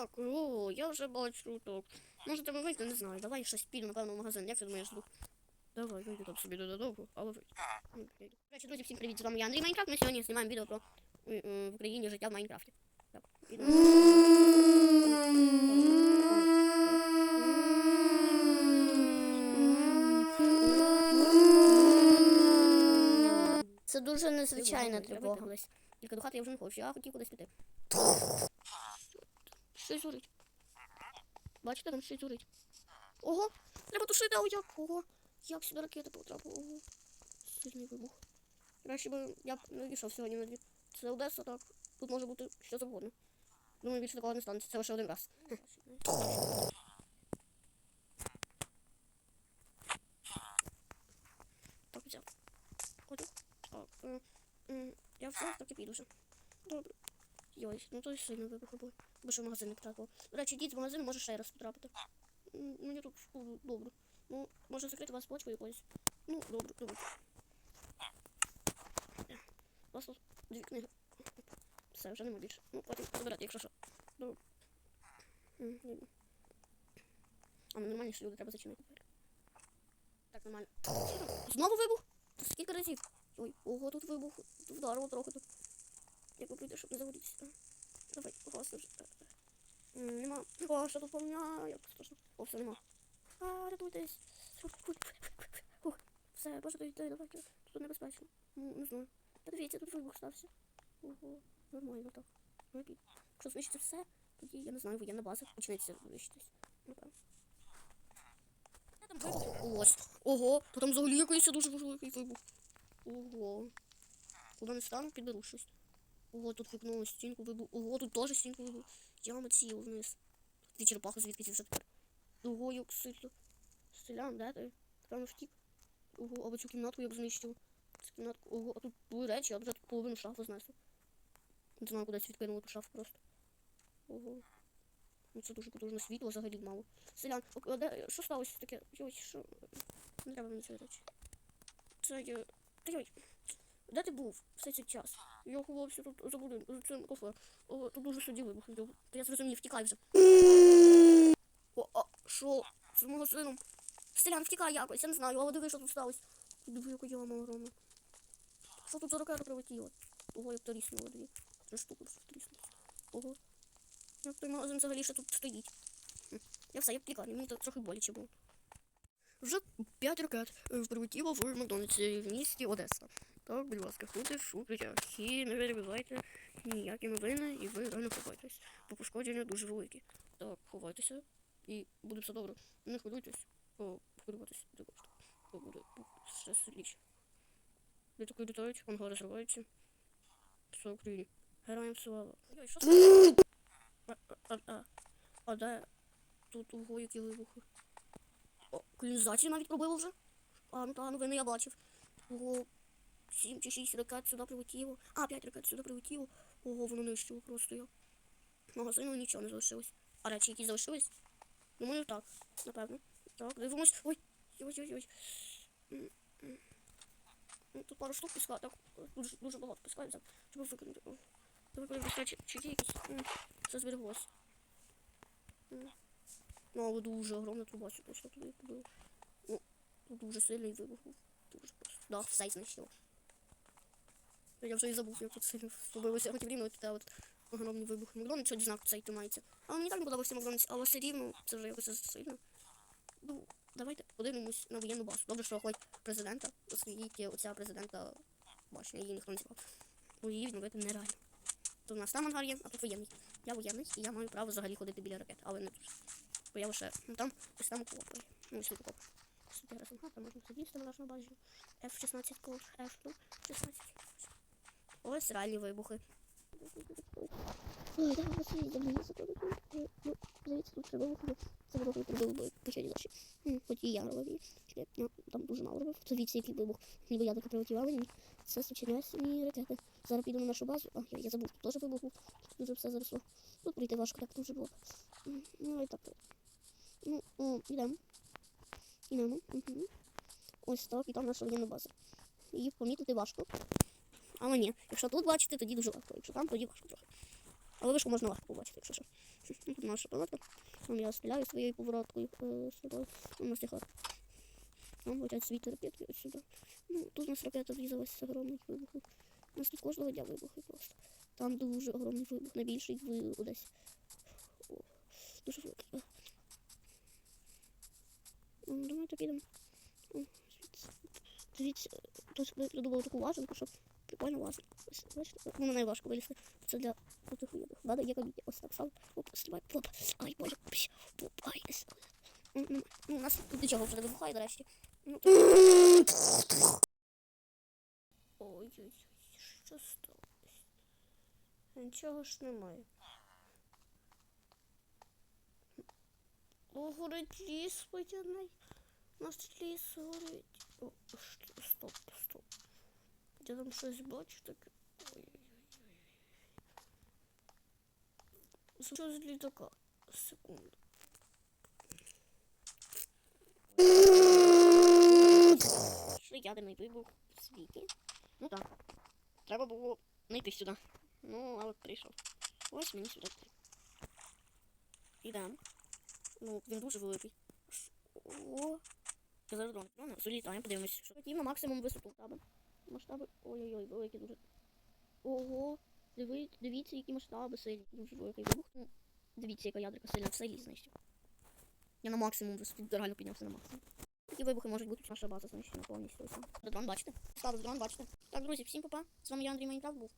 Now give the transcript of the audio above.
Так, о, я вже бачу так. Може тебе вийти, не знаю. Давай щось піду, напевно, в магазин. Як ти думаєш, друг? Давай, вийду там собі додовго, але вийду. Ну, речі, друзі, всім привіт, з вами я Андрій Майнкрафт. Ми сьогодні знімаємо відео про е, е, в Україні життя в Майнкрафті. Так. Це дуже незвичайна тривога. Тільки до хати я вже не хочу, я хотів кудись піти. Щось горить. Бачите, там щось горить. Ого! Треба тушити, а як? Ого! Як сюди ракета потрапила? Ого! Сильний вибух. Краще би я б не вийшов сьогодні на дві. Це Одеса, так. Тут може бути що завгодно. Думаю, більше такого не станеться. Це лише один раз. Так, взяв. Так, е, я взяв, так і піду вже. Добре. Йой, ну то й сильно вибухи були. Бо в магазин не потрапило. До речі, дід з магазину може ще раз потрапити. Мені тут шкоду добре. Ну, може закрити вас почку якоюсь. Ну, добре, добре. У вас тут дві книги. Все, вже нема більше. Ну, потім забирати, якщо що. Добре. А ну нормальні ж люди, треба зачинити. Так, нормально. Знову вибух? Скільки разів? Ой, ого, тут вибух. Вдарило трохи тут. Як ви прийде, щоб не загорітися. Давай, гасно вже. М, Нема. О, що тут повня? Як страшно. О, все, нема. А, рятуйтесь. Ух, все, боже, дойди, давайте. Тут небезпечно. Не знаю. Та дивіться, тут вибух стався. Ого, нормально так. Ну. Якщо знищити все, тоді, я не знаю, воєнна база почнеться знищитись. Напевно. Ось. Ого, то там взагалі якийсь дуже великий вибух. Ого. Куди не стану, підберу щось. Ого, тут вікно, стінку вибух. Ого, тут теж стінку вибух. Яма ціла вниз. Дві черепахи звідки ці вже тепер. Ого, як сильно. Де ти? Напевно втік. Ого, або цю кімнатку я б знищив. Цю. Ого, а тут були речі, я б вже тут половину шафу знесу. Не знаю, кудись відкинули ту шафу просто. Ого. Ну це дуже потужне світло, взагалі мало. Селян, о, а де, що сталося таке? Йой, що? Не треба мені цієї речі. Це я... Де ти був все цей час? Я ховався тут за будинком, за цим кафе. О, тут дуже сиділи виходив. Та я зрозумів, втікай вже. О, а що? З магазином. Селян, втікай якось, я не знаю, але диви, що тут сталося. Диви, яка яма огромна. Що тут за ракета прилетіла? Ого, як то ріснуло дві. Три штуки просто тріснули. Ого. Як той магазин взагалі ще тут стоїть. Я все, я в лікарні, мені тут трохи боляче було. Вже 5 ракет е, прилетіло в Макдональдсі в місті Одеса. Так, будь ласка, ходите в укриття. І не перебивайте ніякі новини, і ви реально ховайтесь. Бо пошкодження дуже великі. Так, ховайтеся, і буде все добре. Не хвилюйтесь, бо хвилюватись не коштує. Бо буде ще сильніше. Літаки літають, ангари зриваються. Все Україні. Героям слава. А, де тут ого, які вибухи? О, колінізацію навіть пробило вже. А, ну та новини я бачив. Ого, сім чи шість ракет сюди прилетіло. А, п'ять ракет сюди прилетіло. Ого, воно нищило просто я. Магазину нічого не залишилось. А речі які залишились? Думаю, так, напевно. Так, дивимось. Ой, ой, ой, ой. М, м. Ну, Тут пару штук піска, так, дуже, дуже багато піска взяв, щоб викинути. Давай чи, чи є якісь. М, Це Ну, але дуже огромна труба сюди, що туди побило. Ну, дуже сильний вибух. Дуже просто. Да, все знищило. Я вже і забув, як тут сильно побилося. Я хотів рівно туди, от огромний вибух. Макдональдс сьогодні знак цей тримається. Але мені так не подобався Макдональдс, але все рівно це вже якось сильно. Ну, давайте подивимось на воєнну базу. Добре, що хоч президента, оскільки оця президента башня, її ніхто не зібрав. Бо її відновити нереально. То в нас там ангар є, а тут воєнний. Я воєнний, і я маю право взагалі ходити біля ракет, але не дуже. Бо я лише, ну там, ось там окоп. Ну, ось тут окоп. Сюди раз там можна сидіти на базі. F-16 код, F, ну, 16. Ось реальні вибухи. Ой, да, ось я забув Ну, здається, тут треба виходити. Це вибухи прибули почали наші. Хоч і я. Чи я там дуже мало робив. Це звідси який вибух. Ніби я таки прилетів, але ні. Це сучасні ракети. Зараз піду на нашу базу. А, я, я забув, тут теж вибух. Тут дуже все заросло. Тут прийти важко, так дуже було. Ну, і так. Ну, о, ідемо. Ідемо. Угу. Ось так, і там наша воєнна база. Її помітити важко. Але ні, якщо тут бачите, тоді дуже легко. Якщо там, тоді важко трохи. Але вишку можна легко побачити, якщо що. Тут наша палатка. Там я стріляю своєю повороткою е, сюди. У нас тихо. Там летять світи ракети ось сюди. Ну, тут у нас ракета врізалась з огромних вибухів. У нас тут кожного дня вибухи просто. Там дуже огромний вибух, найбільший в Одесі. О, дуже великий. Ну, Давайте підемо. Дивіться, я придумав таку лазанку, щоб прикольно лазити. Ось, бачите? Ну, мене важко вилізти. Це для таких уйобих. Надо є каміння. Ось так сам. Оп, стрибай. Оп. Ай, боже. Пш. Оп, ай, ес. Ну, ну, ну, у нас нічого вже не вибухає. Ну, то... Ой-ой-ой, що сталося? Нічого ж немає. Горить ліс. У нас ліс горить. О, що- стоп, стоп. Я там щось бачу таке. Ой-ой-ой. Що з літака? Секунду. Що ядерний вибух в світі? Ну так. Треба було не йти сюди. Ну, але прийшов. Ось мені сюди. Ідемо. Ну, він дуже великий. О. Я зараз дрон. Дрон. Залітаємо, подивимось. Що хотів на максимум висоту. Масштаби. Масштаби. Ой-ой-ой, великі дуже. Ого. Диви, дивіться, які масштаби сильні. Дуже великий вибух. Ну, дивіться, яка ядерка сильна. Все ліс знищив. Я на максимум реально піднявся на максимум. Такі вибухи можуть бути наша база знищена повністю. Дрон бачите? Ставив дрон, бачите. Так, друзі, всім па-па. З вами я Андрій Майнкрафт був.